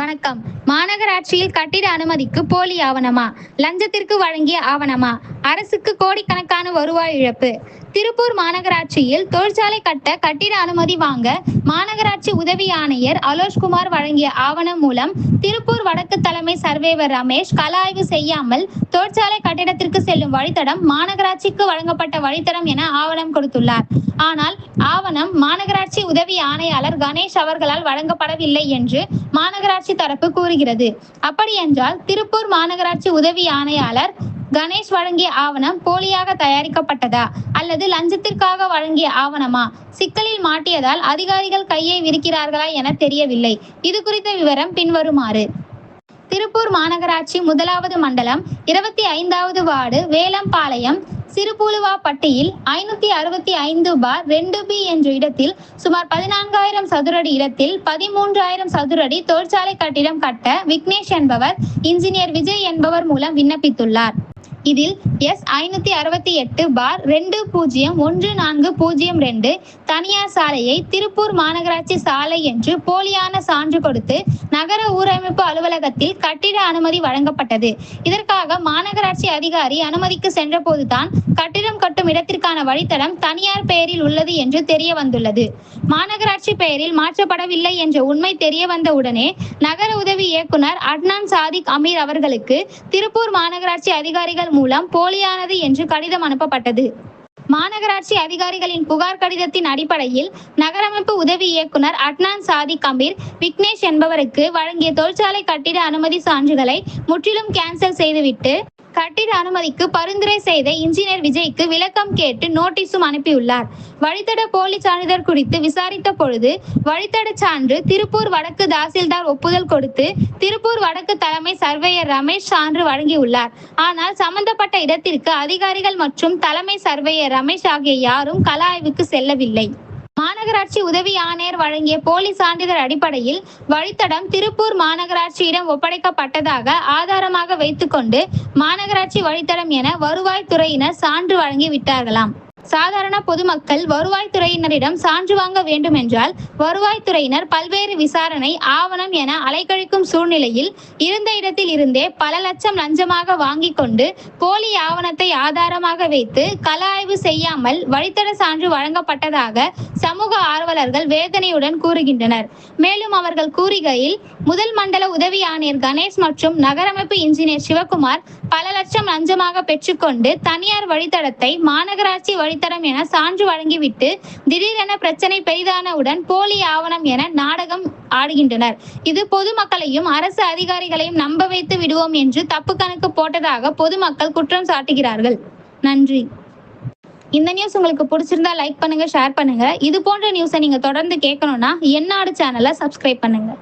வணக்கம். மாநகராட்சியில் கட்டிட அனுமதிக்கு போலி ஆவணமா? லஞ்சத்திற்கு வழங்கிய ஆவணமா? அரசுக்கு கோடிக்கணக்கான வருவாய் இழப்பு. திருப்பூர் மாநகராட்சியில் தொழிற்சாலை கட்ட கட்டிட அனுமதி வாங்க மாநகராட்சி உதவி ஆணையர் அலோஷ்குமார் வழங்கிய ஆவணம் மூலம் திருப்பூர் வடக்கு தலைமை சர்வேவர் ரமேஷ் கல ஆய்வு செய்யாமல் தொழிற்சாலை கட்டிடத்திற்கு செல்லும் வழித்தடம் மாநகராட்சிக்கு வழங்கப்பட்ட வழித்தடம் என ஆவணம் கொடுத்துள்ளார். ஆனால் ஆவணம் மாநகராட்சி உதவி ஆணையாளர் கணேஷ் அவர்களால் வழங்கப்படவில்லை என்று மாநகராட்சி தரப்பு கூறுகிறது. அப்படியென்றால் திருப்பூர் மாநகராட்சி உதவி ஆணையாளர் கணேஷ் வழங்கிய ஆவணம் போலியாக தயாரிக்கப்பட்டதா? அல்லது லஞ்சத்திற்காக வழங்கிய ஆவணமா? சிக்கலில் மாட்டியதால் அதிகாரிகள் கையை விரிக்கிறார்களா என தெரியவில்லை. இது குறித்த விவரம் பின்வருமாறு. திருப்பூர் மாநகராட்சி முதலாவது மண்டலம் இருபத்தி ஐந்தாவது வார்டு வேலம்பாளையம் சிறுபூலுவாப்பட்டியில் ஐநூத்தி அறுபத்தி ஐந்து பார் ரெண்டு பி என்ற இடத்தில் சுமார் பதினான்காயிரம் சதுரடி இடத்தில் பதிமூன்றாயிரம் சதுரடி தொழிற்சாலை கட்டிடம் கட்ட விக்னேஷ் என்பவர் இன்ஜினியர் விஜய் என்பவர் மூலம் விண்ணப்பித்துள்ளார். இதில் எஸ் ஐநூத்தி அறுபத்தி எட்டு பார் ரெண்டு பூஜ்ஜியம் ஒன்று நான்கு பூஜ்ஜியம் ரெண்டு தனியார் சாலையை திருப்பூர் மாநகராட்சி சாலை என்று போலியான சான்று கொடுத்து நகர ஊரமைப்பு அலுவலகத்தில் கட்டிட அனுமதி வழங்கப்பட்டது. இதற்காக மாநகராட்சி அதிகாரி அனுமதிக்கு சென்றபோதுதான் கட்டிடம் கட்டும் இடத்திற்கான வழித்தடம் தனியார் பெயரில் உள்ளது என்று தெரிய வந்துள்ளது மாநகராட்சி பெயரில் மாற்றப்படவில்லை என்ற உண்மை தெரிய வந்த உடனே நகர உதவி இயக்குனர் அட்னான் சாதிக் அமீர் அவர்களுக்கு திருப்பூர் மாநகராட்சி அதிகாரிகள் மூலம் போலியானது என்று கடிதம் அனுப்பப்பட்டது. மாநகராட்சி அதிகாரிகளின் புகார் கடிதத்தின் அடிப்படையில் நகரமைப்பு உதவி இயக்குனர் அட்னான் சாதி கம்பீர் விக்னேஷ் என்பவருக்கு வழங்கிய தொழிற்சாலை கட்டிட அனுமதி சான்றுகளை முற்றிலும் கேன்சல் செய்துவிட்டு கட்டிட அனுமதிக்கு பரிந்துரை செய்த இன்ஜினியர் விஜய்க்கு விளக்கம் கேட்டு நோட்டீஸும் அனுப்பியுள்ளார். வழித்தட போலி சான்றிதழ் குறித்து விசாரித்த பொழுது வழித்தட சான்று திருப்பூர் வடக்கு தாசில்தார் ஒப்புதல் கொடுத்து திருப்பூர் வடக்கு தலைமை சர்வேயர் ரமேஷ் சான்று வழங்கியுள்ளார். ஆனால் சம்பந்தப்பட்ட இடத்திற்கு அதிகாரிகள் மற்றும் தலைமை சர்வேயர் ரமேஷ் ஆகிய யாரும் கள ஆய்வுக்கு செல்லவில்லை. மாநகராட்சி உதவி ஆணையர் வழங்கிய போலி சான்றிதழ் அடிப்படையில் வழித்தடம் திருப்பூர் மாநகராட்சியிடம் ஒப்படைக்கப்பட்டதாக ஆதாரமாக வைத்துக்கொண்டு மாநகராட்சி வழித்தடம் என வருவாய்த்துறையினர் சான்று வழங்கி விட்டார்களாம். சாதாரண பொதுமக்கள் வருவாய்த்துறையினரிடம் சான்று வாங்க வேண்டும் என்றால் வருவாய்த்துறையினர் பல்வேறு விசாரணை ஆவணம் என அலைக்கழிக்கும் சூழ்நிலையில் இருந்த இடத்தில் இருந்தே பல லட்சம் லஞ்சமாக வாங்கி கொண்டு போலி ஆவணத்தை ஆதாரமாக வைத்து கள ஆய்வு செய்யாமல் வழித்தட சான்று வழங்கப்பட்டதாக சமூக ஆர்வலர்கள் வேதனையுடன் கூறுகின்றனர். மேலும் அவர்கள் கூறுகையில் முதல் மண்டல உதவி ஆணையர் கணேஷ் மற்றும் நகரமைப்பு இன்ஜினியர் சிவகுமார் பல லட்சம் லஞ்சமாக பெற்றுக்கொண்டு தனியார் வழித்தடத்தை மாநகராட்சி வழி வழித்தடம் என சான்று வழங்கிவிட்டு திடீரென பிரச்சனை பெரிதானவுடன் போலி ஆவணம் என நாடகம் ஆடுகின்றனர். இது பொதுமக்களையும் அரசு அதிகாரிகளையும் நம்ப வைத்து விடுவோம் என்று தப்பு கணக்கு போட்டதாக பொதுமக்கள் குற்றம் சாட்டுகிறார்கள். நன்றி. இந்த நியூஸ் உங்களுக்கு பிடிச்சிருந்தா லைக் பண்ணுங்க ஷேர் பண்ணுங்க. இது போன்ற நியூஸை நீங்க தொடர்ந்து கேட்கணும்னா என்னாடு சேனலை சப்ஸ்கிரைப் பண்ணுங்க.